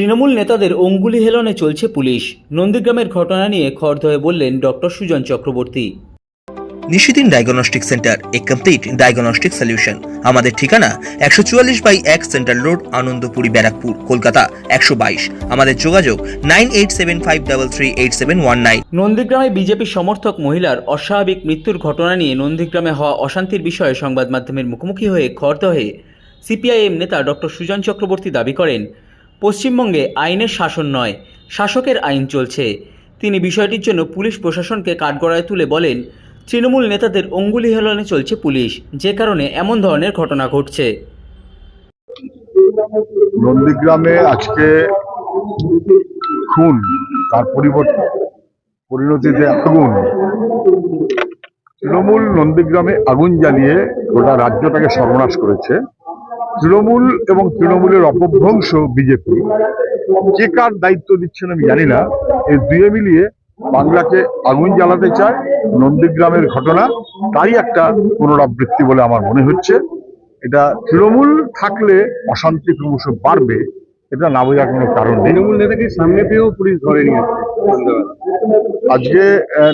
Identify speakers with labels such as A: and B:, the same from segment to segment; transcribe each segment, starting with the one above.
A: তৃণমূল নেতাদের অঙ্গুলি হেলনে চলছে পুলিশ। নন্দীগ্রামের ঘটনা নিয়ে খড় হয়ে বললেন doctor Sujan Chakraborty.
B: Nishidin diagnostic centre এ কমপ্লিট ডায়াগনস্টিক সলিউশন। আমাদের ঠিকানা একশো চুয়াল্লিশ বাই এক সেন্ট্রাল রোড আনন্দপুরি ব্যারাকপুর কলকাতা একশো বাইশ। আমাদের যোগাযোগ nine eight seven five double three eight seven one nine.
A: নন্দীগ্রামে বিজেপি সমর্থক মহিলার অস্বাভাবিক মৃত্যুর ঘটনা নিয়ে নন্দীগ্রামে হওয়া অশান্তির বিষয়ে সংবাদ মাধ্যমের মুখোমুখি হয়ে খর্দ হয়ে সিপিআইএম নেতা ডক্টর সুজন চক্রবর্তী দাবি করেন পশ্চিমবঙ্গে আইনের শাসন নয়, শাসকের আইন চলছে। তিনি বিষয়টির জন্য পুলিশ প্রশাসনকে কাঠগড়ায় তুলে বলেন, তৃণমূল নেতাদের অঙ্গুলি হেলনে চলছে পুলিশ, যে কারণে এমন ধরনের ঘটনা ঘটছে।
C: নন্দীগ্রামে আজকে খুন, তার পরিবর্তন পরিণতিতে আগুন। তৃণমূল নন্দীগ্রামে আগুন জ্বালিয়ে গোটা রাজ্যটাকে সর্বনাশ করেছে। তৃণমূল এবং তৃণমূলের অপভ্রংশ বিজেপি কে কার দায়িত্ব দিচ্ছেন আমি জানি না। এই দুয়ে মিলিয়ে বাংলাকে আগুন জ্বালাতে চায় নন্দীগ্রামের ঘটনা তারই একটা পুনরাবৃত্তি বলে আমার মনে হচ্ছে। এটা তৃণমূল থাকলে অশান্তি ক্রমশ বাড়বে এটা না বোঝার কোনো কারণ নেই।
D: তৃণমূল নেতাকে সামনে পেয়েও পুলিশ ধরে নিয়ে
C: আজকে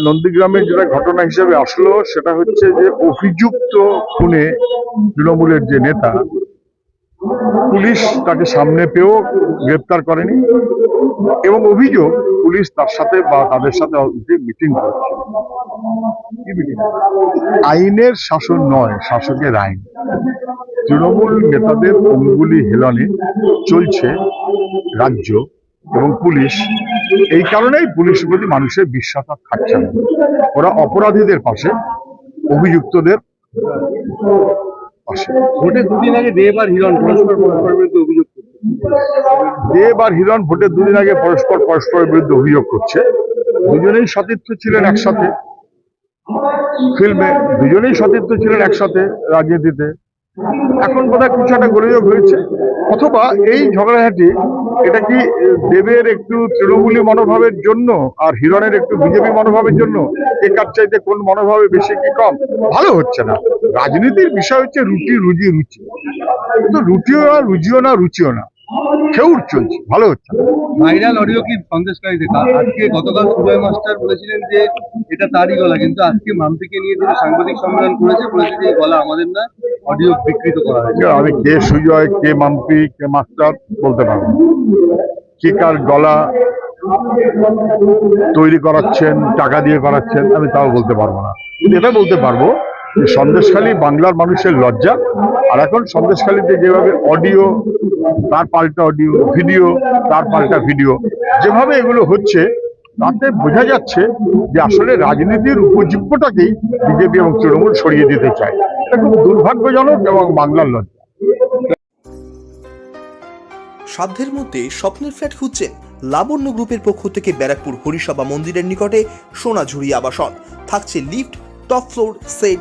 C: নন্দীগ্রামের যেটা ঘটনা হিসেবে আসলো সেটা হচ্ছে যে অভিযুক্ত খুনে তৃণমূলের যে নেতা পুলিশ তাকে সামনে পেয়েও গ্রেপ্তার করেনি এবং অভিযোগ পুলিশ তার সাথে বা তাদের সাথে মিটিং করছে। আইনের শাসন নয়, শাসকের আইন। তৃণমূল নেতাদের অঙ্গুলি হেলনে চলছে রাজ্য এবং পুলিশ। এই কারণেই পুলিশের প্রতি মানুষের বিশ্বাস আর থাকছে না। ওরা অপরাধীদের পাশে অভিযুক্তদের পাশে
D: ভোটে দুদিন আগে দেব আর হিরণ পরস্পর পরস্পরের বিরুদ্ধে অভিযোগ
C: দেব আর হিরণ ভোটের দুদিন আগে পরস্পর পরস্পরের বিরুদ্ধে অভিযোগ করছে। দুজনেই সতীর্থ ছিলেন একসাথে। ফিল্মে দুজনেই সতীর্থ ছিলেন একসাথে রাজনীতিতে। এখন বোধহয় কিছু একটা গোলযোগ হয়েছে? অথবা এই ঝগড়াঝাটি, এটা কি দেবের একটু তৃণমূলী মনোভাবের জন্য আর হিরণের একটু বিজেপি মনোভাবের জন্য? এ কার চাইতে কোন মনোভাবে বেশি কি কম? ভালো হচ্ছে না। রাজনীতির বিষয় হচ্ছে রুটি রুজি রুচি। কিন্তু রুটিও না রুজিও না, রুচিও না। খেউর চলছে ভালো হচ্ছে।
D: ভাইরাল অডিও ক্লিপ সন্দেশকারী দেখা আজকে গতকাল সুজয় মাস্টার বলেছিলেন যে এটা তারই গলা কিন্তু আজকে মাম্পিকে নিয়ে তিনি সাংবাদিক সম্মেলন করেছে বলেছে যে এই গলা আমাদের না অডিও বিকৃত করা হয়েছে।
C: আমি কে সুজয় কে মাম্পি কে মাস্টার বলতে পারব কে কার গলা তৈরি করাচ্ছেন টাকা দিয়ে করাচ্ছেন আমি তাও বলতে পারব না। এটা বলতে পারব সন্দেশখালী বাংলার মানুষের লজ্জা। আর এখন সন্দেশখালীতে যেভাবে অডিও তার পাল্টা অডিও ভিডিও তার পাল্টা ভিডিও যেভাবে এগুলো হচ্ছে, তাতে বোঝা যাচ্ছে যে আসলে রাজনীতির উপজীব্যটাকেই বিজেপি এবং তৃণমূল সরিয়ে দিতে চায়। এটা খুব দুর্ভাগ্যজনক এবং বাংলার লজ্জা।
B: সাধ্যের মধ্যে স্বপ্নের ফ্ল্যাট খুঁজছেন লাবণ্য গ্রুপের পক্ষ থেকে ব্যারাকপুর হরিসভা মন্দিরের নিকটে সোনাঝুরি আবাসন। থাকছে lift, top floor set